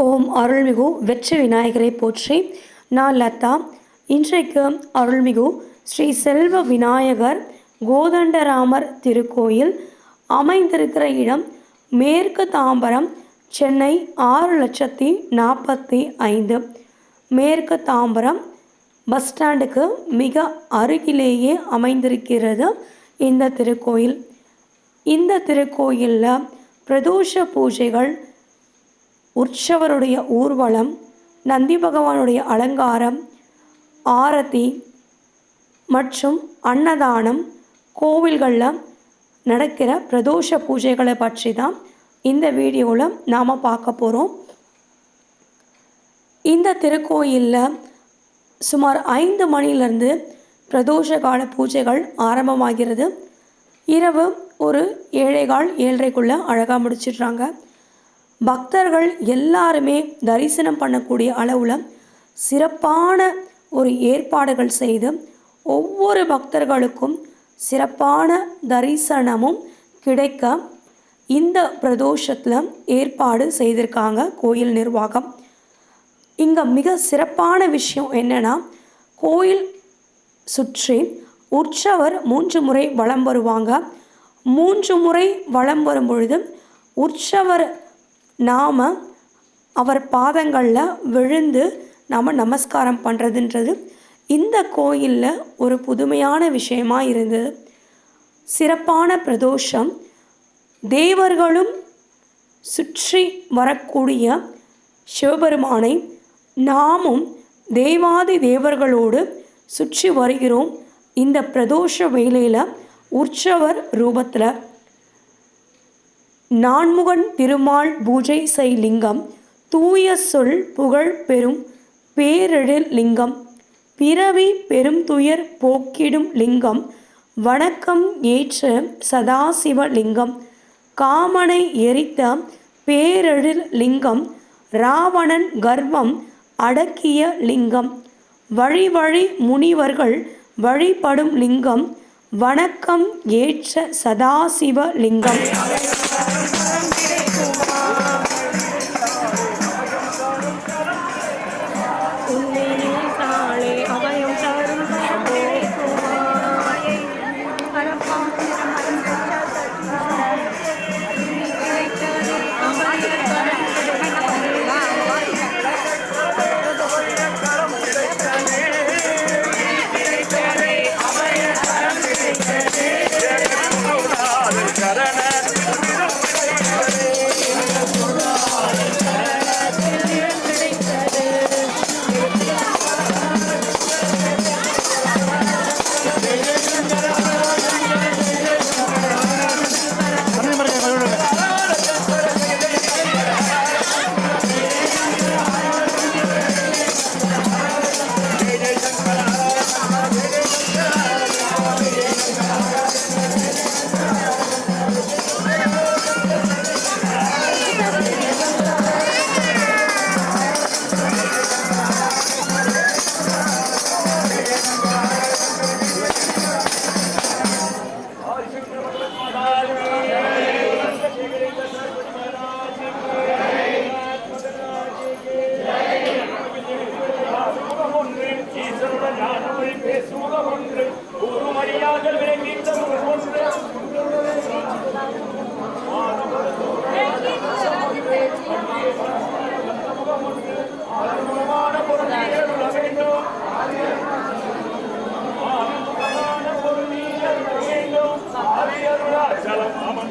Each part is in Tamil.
ஓம் அருள்மிகு வெற்றி விநாயகரை போற்றி. நான் லதா. இன்றைக்கு அருள்மிகு ஸ்ரீ செல்வ விநாயகர் கோதண்டராமர் திருக்கோயில் அமைந்திருக்கிற இடம் மேற்கு தாம்பரம் சென்னை ஆறு லட்சத்தி நாற்பத்தி ஐந்து. மேற்கு தாம்பரம் பஸ் ஸ்டாண்டுக்கு மிக அருகிலேயே அமைந்திருக்கிறது இந்த திருக்கோயில். இந்த திருக்கோயிலில் பிரதோஷ பூஜைகள் உற்சவருடைய ஊர்வலம் நந்தி பகவானுடைய அலங்காரம் ஆரத்தி மற்றும் அன்னதானம் கோவில்களில் நடக்கிற பிரதோஷ பூஜைகளை பற்றி தான் இந்த வீடியோவில் நாம் பார்க்க போகிறோம் இந்த திருக்கோயிலில் சுமார் ஐந்து மணிலேருந்து பிரதோஷ கால பூஜைகள் ஆரம்பமாகிறது. இரவு ஒரு ஏழைகால் ஏழரைக்குள்ளே அழகாக முடிச்சிடுறாங்க. பக்தர்கள் எல்லாருமே தரிசனம் பண்ணக்கூடிய அளவில் சிறப்பான ஒரு ஏற்பாடுகள் செய்து ஒவ்வொரு பக்தர்களுக்கும் சிறப்பான தரிசனமும் கிடைக்க இந்த பிரதோஷத்தில் ஏற்பாடு செய்திருக்காங்க கோயில் நிர்வாகம். இங்கே மிக சிறப்பான விஷயம் என்னென்னா கோயில் சுற்றி உற்சவர் மூன்று முறை வலம் வருவாங்க. மூன்று முறை வலம் வரும் பொழுது உற்சவர் நாம் அவர் பாதங்களில் விழுந்து நாம் நமஸ்காரம் பண்ணுறதுன்றது இந்த கோயிலில் ஒரு புதுமையான விஷயமா இருந்தது சிறப்பான பிரதோஷம். தேவர்களும் சுற்றி வரக்கூடிய சிவபெருமானை நாமும் தேவாதி தேவர்களோடு சுற்றி வருகிறோம். இந்த பிரதோஷ வேலையில் உற்சவர் ரூபத்தில் நான்முகன் திருமால் பூஜை செய் லிங்கம் தூய சொல் புகழ் பெறும் பேரெழில் லிங்கம் பிறவி பெரும் துயர் போக்கிடும் லிங்கம் வணக்கம் ஏற்ற சதாசிவ லிங்கம் காமனை எரித்த பேரெழில் லிங்கம் ராவணன் கர்வம் அடக்கிய லிங்கம் வழி வழி முனிவர்கள் வழிபடும் லிங்கம் வணக்கம் ஏற்ற சதாசிவ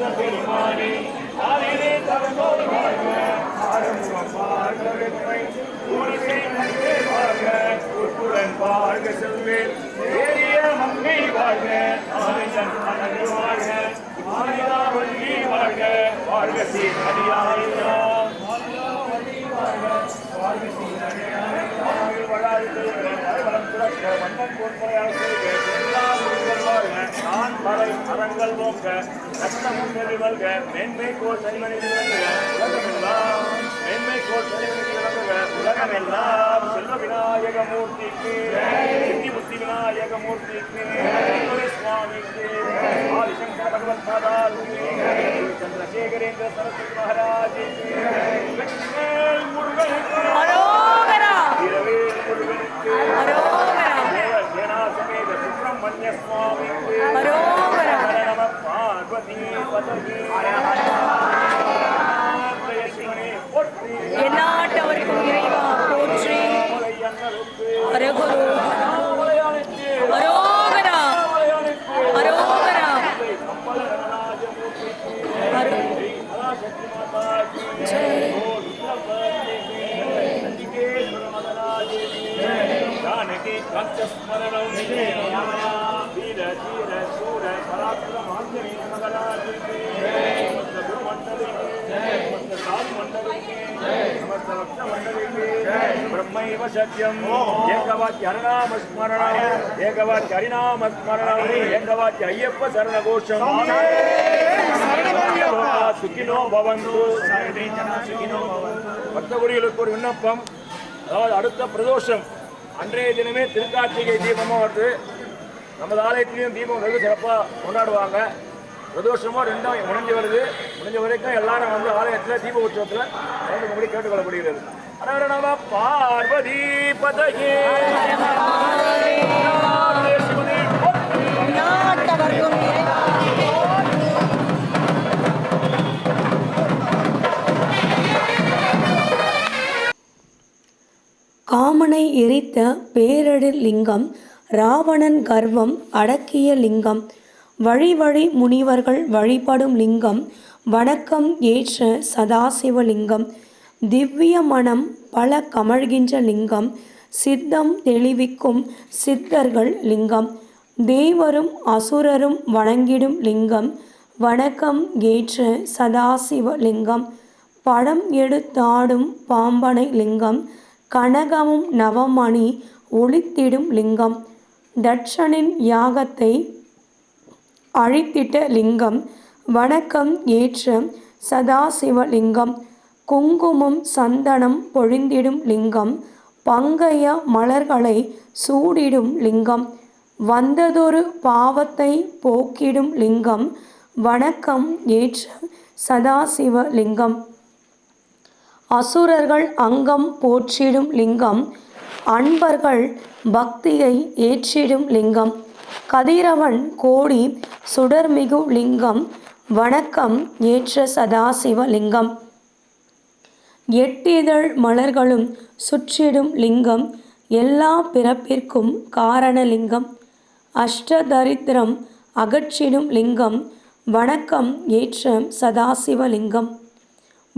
ஆரியருளாச்சலம் அமர்ந்த பெருமானே ஆரிலே தரங்கோல் வாழ்க ஆறுமுகம் வாழ்க வெற்றி ஊரிசை நன்றே வாழ்க உட்புடன் வாழ்க செல்வேன் ஏரிய மங்கை வாழ்க ஆனந்தன் அழகு வாழ்க ஆனிதா வள்ளி வாழ்க வாழ்க रंगल बोक है अच्छा मुझे भी बल गया मेन में को सही मने की बल गया लगा मिला मेन में को सही मने की बल गया लगा मिला सिल्लो बिना ये का मूर्ति की इतनी मूर्ति बिना ये का मूर्ति की तुरे स्वामी की आज शंकर भगवत था रूमी महाराज की स्वामी சத்யம். ஏகவாக்கி அருணாம ஸ்மரணம் ஏகவாக்கி ஹரிநாம ஸ்மரணம் ஏகவாக்கி ஐயப்ப சரண கோஷம் சுகினோ பவந்து. பக்தகுடிகளுக்கு ஒரு விண்ணப்பம். அதாவது அடுத்த பிரதோஷம். அன்றைய தினமே திருக்கார்த்திகை தீபமும் வருது நமது ஆலயத்திலையும் தீபம் வந்து சிறப்பாக கொண்டாடுவாங்க. பிரதோஷமாக ரெண்டும் முடிஞ்சு வருது. முடிஞ்ச வரைக்கும் எல்லாரும் வந்து ஆலயத்தில் தீப உற்சவத்தில் கலந்து முடி கேட்டுக்கொள்ளப்படுகிறது. நம பார்வதி பதகே. காமனை எரித்த பேரடு லிங்கம் ராவணன் கர்வம் அடக்கிய லிங்கம். வழி வழி முனிவர்கள் வழிபடும் லிங்கம் வணக்கம் ஏற்ற சதாசிவலிங்கம் திவ்ய மனம் பல கமழ்கின்ற லிங்கம் சித்தம் தெளிவிக்கும் சித்தர்கள் லிங்கம். தேவரும் அசுரரும் வணங்கிடும் லிங்கம் வணக்கம் ஏற்ற சதாசிவலிங்கம் படம் எடுத்தாடும் பாம்பனை லிங்கம் கனகமும் நவமணி ஒளித்திடும் லிங்கம். தட்சனின் யாகத்தை அழித்திட்ட லிங்கம் வணக்கம் ஏற்ற சதாசிவலிங்கம் குங்குமம் சந்தனம் பொழிந்திடும் லிங்கம் பங்கைய மலர்களை சூடிடும் லிங்கம் வந்ததொரு பாவத்தை போக்கிடும் லிங்கம் வணக்கம் ஏற்ற சதாசிவ லிங்கம். அசுரர்கள் அங்கம் போற்றிடும் லிங்கம் அன்பர்கள் பக்தியை ஏற்றிடும் லிங்கம். கதிரவன் கோடி சுடர்மிகு லிங்கம் வணக்கம் ஏற்ற சதாசிவ லிங்கம். சதாசிவலிங்கம் எட்டிதழ் மலர்களும் சுற்றிடும் லிங்கம் எல்லா பிறப்பிற்கும் காரண லிங்கம். அஷ்டதரித்திரம் அகற்றிடும் லிங்கம் வணக்கம் ஏற்ற சதாசிவலிங்கம்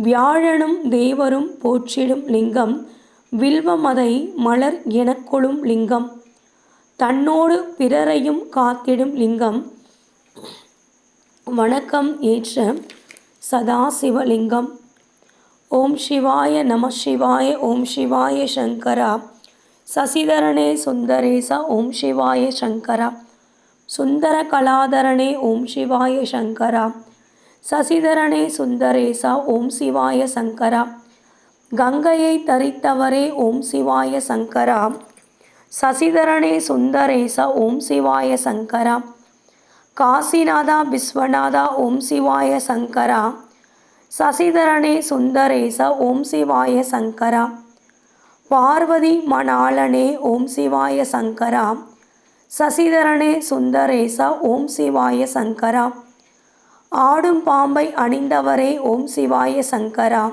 வியாழனும் தேவரும் போற்றிடும் லிங்கம் வில்வமதை மலர் எனக்கொளும் லிங்கம். தன்னோடு பிறரையும் காத்திடும் லிங்கம் வணக்கம் ஏற்ற சதாசிவலிங்கம் ஓம் சிவாய நம சிவாய ஓம் சிவாய சங்கரா. சசிதரனே சுந்தரேச ஓம் சிவாய சங்கரா. சுந்தர கலாதரனே ஓம் சிவாய சங்கரா. சசிதரனே சுந்தரேசா ஓம் சிவாய சங்கரா. கங்கையை தரித்தவரே ஓம் சிவாய சங்கரா. சசிதரனே சுந்தரேசா ஓம் சிவாய சங்கரா. காசிநாதா விஸ்வநாதா ஓம் சிவாய சங்கரா. சசிதரனே சுந்தரேச ஓம் சிவாய சங்கரா. பார்வதி மணாளனே ஓம் சிவாய சங்கரா. சசிதரனே சுந்தரேச ஓம் சிவாய சங்கரா. ஆடும் பாம்பை அணிந்தவரே ஓம் சிவாய சங்கரா.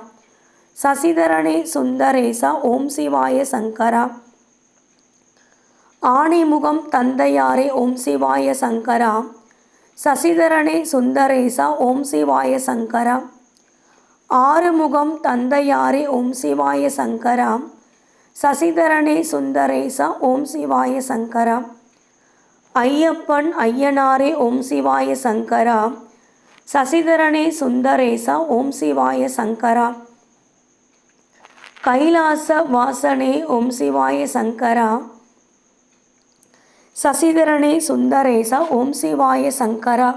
சசிதரனே சுந்தரேச ஓம் சிவாய சங்கரா. ஆணைமுகம் தந்தையாரே ஓம் சிவாய சங்கரா. சசிதரனே சுந்தரேசா ஓம் சிவாய சங்கரா. ஆறுமுகம் தந்தையாரே ஓம் சிவாய சங்கரா சசிதரனே சுந்தரேசா ஓம் சிவாய சங்கரா ஐயப்பன் ஐயனாரே ஓம் சிவாய சங்கரா சசிதரனே சுந்தரேசா ஓம் சிவாய சங்கரா கைலாச வாசனே ஓம் சிவாய சங்கரா சசிதரனே சுந்தரேசா ஓம் சிவாய சங்கரா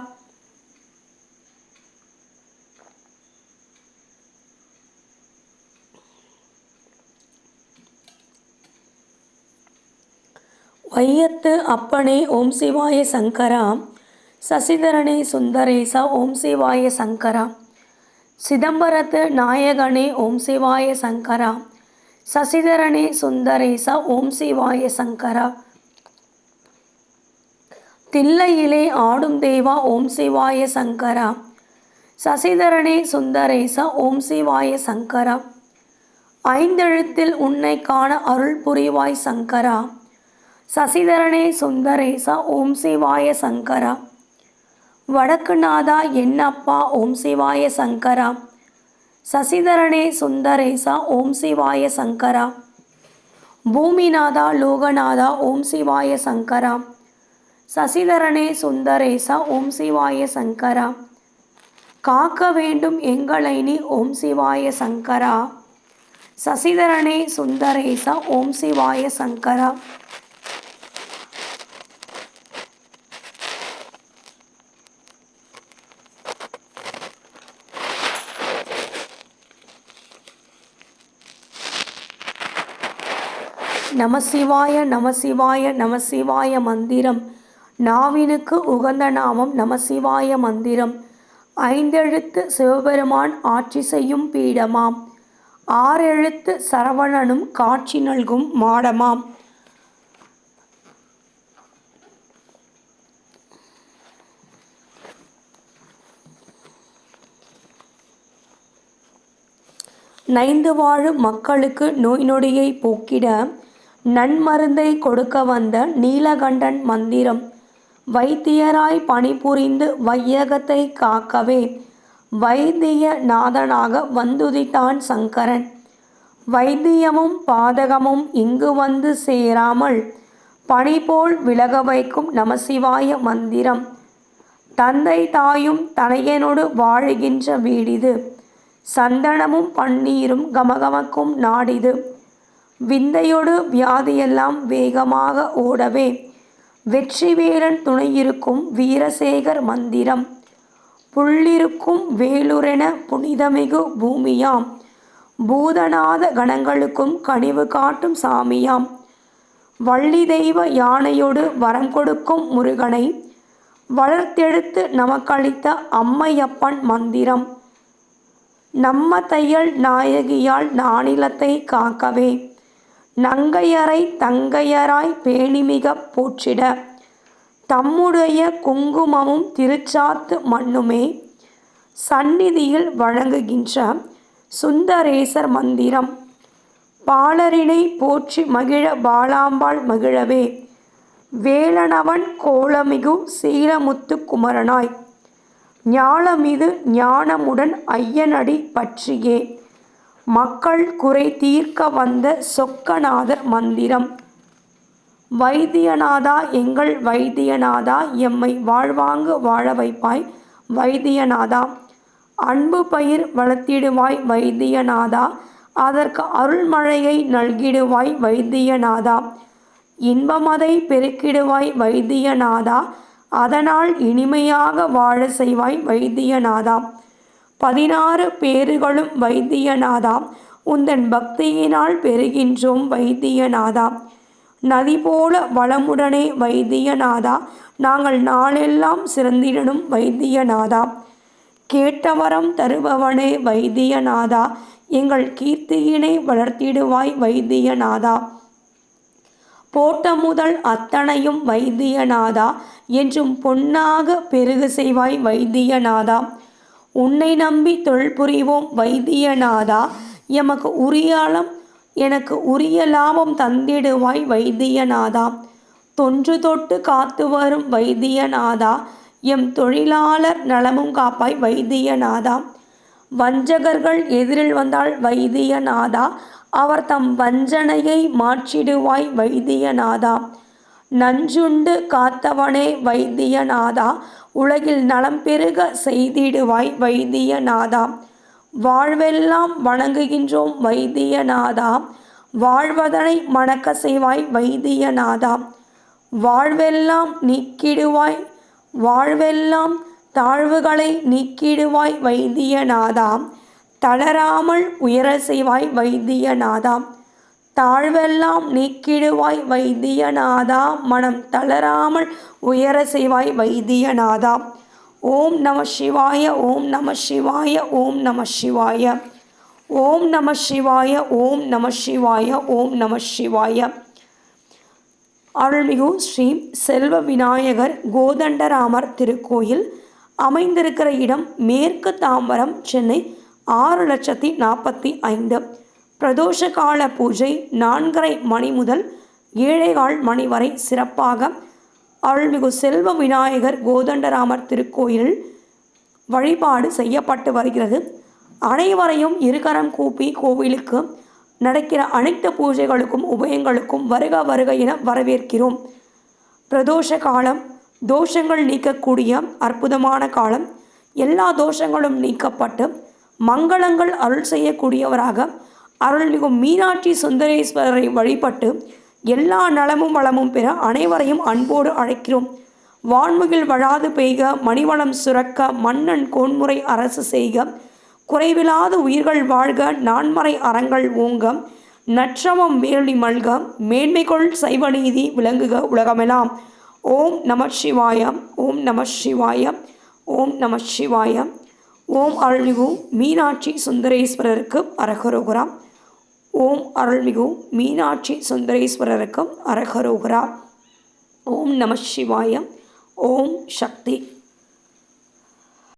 வையத்து அப்பனே ஓம் சிவாய சங்கரா சசிதரனே சுந்தரேசா ஓம் சிவாய சங்கரா. சிதம்பரத்து நாயகனே ஓம் சிவாய சங்கரா சசிதரனே சுந்தரேசா ஓம் சிவாய சங்கரா. தில்லையிலே ஆடும் தேவா ஓம் சிவாய சங்கரா. சசிதரனே சுந்தரேச ஓம் சிவாய சங்கரா. ஐந்தெழுத்தில் உன்னை காண அருள் புரிவாய் சங்கரா. சசிதரனே சுந்தரேச ஓம் சிவாய சங்கரா. வடக்குநாதா என்னப்பா ஓம் சிவாய சங்கரா. சசிதரனே சுந்தரேசா ஓம் சிவாய சங்கரா. பூமிநாதா லோகநாதா ஓம் சிவாய சங்கரா. சசிதரனே சுந்தரேசா ஓம் சிவாய சங்கரா. காக்க வேண்டும் எங்களை நீ ஓம் சிவாய சங்கரா. சசிதரனே சுந்தரேசா ஓம் சிவாய சங்கரா. நமசிவாய நமசிவாய நமசிவாய மந்திரம். நாவினுக்கு உகந்த நாமம் நமசிவாய மந்திரம். ஐந்தெழுத்து சிவபெருமான் ஆட்சி செய்யும் பீடமாம். ஆறெழுத்து சரவணனும் காட்சி நல்கும் மாடமாம். நைந்து வாழும் மக்களுக்கு நோய் நொடியை போக்கிட நன்மருந்தை கொடுக்க வந்த நீலகண்டன் மந்திரம். வைத்தியராய் பணிபுரிந்து வையகத்தை காக்கவே வைத்திய நாதனாக வந்துதித்தான் சங்கரன். வைத்தியமும் பாதகமும் இங்கு வந்து சேராமல் பனி போல் விலக வைக்கும் நமசிவாய மந்திரம். தந்தை தாயும் தனையனோடு வாழுகின்ற வீடிது. சந்தனமும் பன்னீரும் கமகமக்கும் நாடிது. விந்தையொடு வியாதியெல்லாம் வேகமாக ஓடவே. வெற்றிவேலன் துணையிருக்கும் வீரசேகர் மந்திரம். புள்ளிருக்கும் வேலுரென புனிதமிகு பூமியாம். பூதநாத கணங்களுக்கும் கனிவு காட்டும் சாமியாம். வள்ளி தெய்வ யானையோடு வரம் கொடுக்கும் முருகனை. வளர்த்தெடுத்து நமக்களித்த அம்மையப்பன் மந்திரம். நம்ம தையல் நாயகியால் நானிலத்தை காக்கவே. நங்கையரை தங்கையராய் பேணிமிக போற்றிட. தம்முடைய குங்குமமும் திருச்சாத்து மண்ணுமே சந்நிதியில் வழங்குகின்ற சுந்தரேசர் மந்திரம். பாலரினை போற்றி மகிழ பாலாம்பாள் மகிழவே. வேலனவன் கோலமிகு சீலமுத்து குமரனாய். ஞாலமிது ஞானமுடன் ஐயனடி பற்றியே. மக்கள் குறை தீர்க்க வந்த சொக்கநாதர் மந்திரம். வைத்தியநாதா எங்கள் வைத்தியநாதா எம்மை வாழ்வாங்கு வாழ வைப்பாய் வைத்தியநாதா. அன்பு பயிர் வளர்த்திடுவாய் வைத்தியநாதா. அதற்கு அருள்மழையை நல்கிடுவாய் வைத்தியநாதா. இன்பமதை பெருக்கிடுவாய் வைத்தியநாதா. அதனால் இனிமையாக வாழ செய்வாய் வைத்தியநாதா. பதினாறு பேறுகளும் வைத்தியநாதா உந்தன் பக்தியினால் பெறுகின்றோம் வைத்தியநாதா. நதி போல வளமுடனே வைத்தியநாதா. நாங்கள் நாளெல்லாம் சிறந்திடனும் வைத்தியநாதா. கேட்டவரம் தருபவனே வைத்தியநாதா. எங்கள் கீர்த்தியினை வளர்த்திடுவாய் வைத்தியநாதா. போட்ட முதல் அத்தனையும் வைத்தியநாதா. என்றும் பொன்னாக பெருகு செய்வாய் வைத்தியநாதா. உன்னை நம்பி தொழில் புரிவோம் வைத்தியநாதா. எமக்கு உரியாலம் எனக்கு உரிய லாபம் தந்திடுவாய் வைத்தியநாதா. தொன்று தொட்டு காத்து வரும் வைத்தியநாதா. எம் தொழிலாளர் நலமும் காப்பாய் வைத்தியநாதா. வஞ்சகர்கள் எதிரில் வந்தால் வைத்தியநாதா. அவர் தம் வஞ்சனையை மாற்றிடுவாய் வைத்தியநாதா. நஞ்சுண்டு காத்தவனே வைத்தியநாதா. உலகில் நலம் பெருக செய்திடுவாய் வைத்தியநாதா வாழ்வெல்லாம் வணங்குகின்றோம் வைத்தியநாதா வாழ்வதனை மணக்க செய்வாய் வைத்தியநாதா வாழ்வெல்லாம் நீக்கிடுவாய் வாழ்வெல்லாம் தாழ்வுகளை நீக்கிடுவாய் வைத்தியநாதா தளராமல் உயர செய்வாய் வைத்தியநாதா தாழ்வெல்லாம் நீக்கிடுவாய் வைத்தியநாதா மனம் தளராமல் உயர செய்வாய் வைத்தியநாதா. ஓம் நம சிவாய ஓம் நம சிவாய ஓம் நம சிவாய. ஓம் நம சிவாய ஓம் நம சிவாய ஓம் நம சிவாய. அருள்மிகு ஸ்ரீ செல்வ விநாயகர் கோதண்டராமர் திருக்கோயில் அமைந்திருக்கிற இடம் மேற்கு தாம்பரம் சென்னை ஆறு லட்சத்தி நாற்பத்தி ஐந்து. பிரதோஷ கால பூஜை நான்கரை மணி முதல் ஏழேகால் மணி வரை சிறப்பாக. அருள்மிகு செல்வ விநாயகர் கோதண்டராமர் திருக்கோயிலில் வழிபாடு செய்யப்பட்டு வருகிறது. அனைவரையும் இருகரம் கூப்பி கோவிலுக்கு நடக்கிற அனைத்து பூஜைகளுக்கும் உபயங்களுக்கும் வருக வருக என வரவேற்கிறோம். பிரதோஷ காலம் தோஷங்கள் நீக்கக்கூடிய அற்புதமான காலம். எல்லா தோஷங்களும் நீக்கப்பட்டு மங்களங்கள் அருள் செய்யக்கூடியவராக அருள்மிகு மீனாட்சி சுந்தரேஸ்வரரை வழிபட்டு எல்லா நலமும் வளமும் பெற அனைவரையும் அன்போடு அழைக்கிறோம். வான்முகில் வழாது பெய்க மணிவளம் சுரக்க மன்னன் கோன்முறை அரசு செய்க. குறைவிலாத உயிர்கள் வாழ்க நான்மறை அறங்கள் ஓங்க. நற்றமம் வேலி மல்க மேன்மைகொள் சைவநீதி விளங்குக உலகமெல்லாம் ஓம் நம சிவாயம் ஓம் நம சிவாயம் ஓம் நம சிவாயம் ஓம் அருள்மிகு மீனாட்சி சுந்தரேஸ்வரருக்கு அரகரோகரா ஓம் அருள்மிகு மீனாட்சி சுந்தரேஸ்வரருக்கும் அரகரோகரா ஓம் நம சிவாயம் ஓம் சக்தி.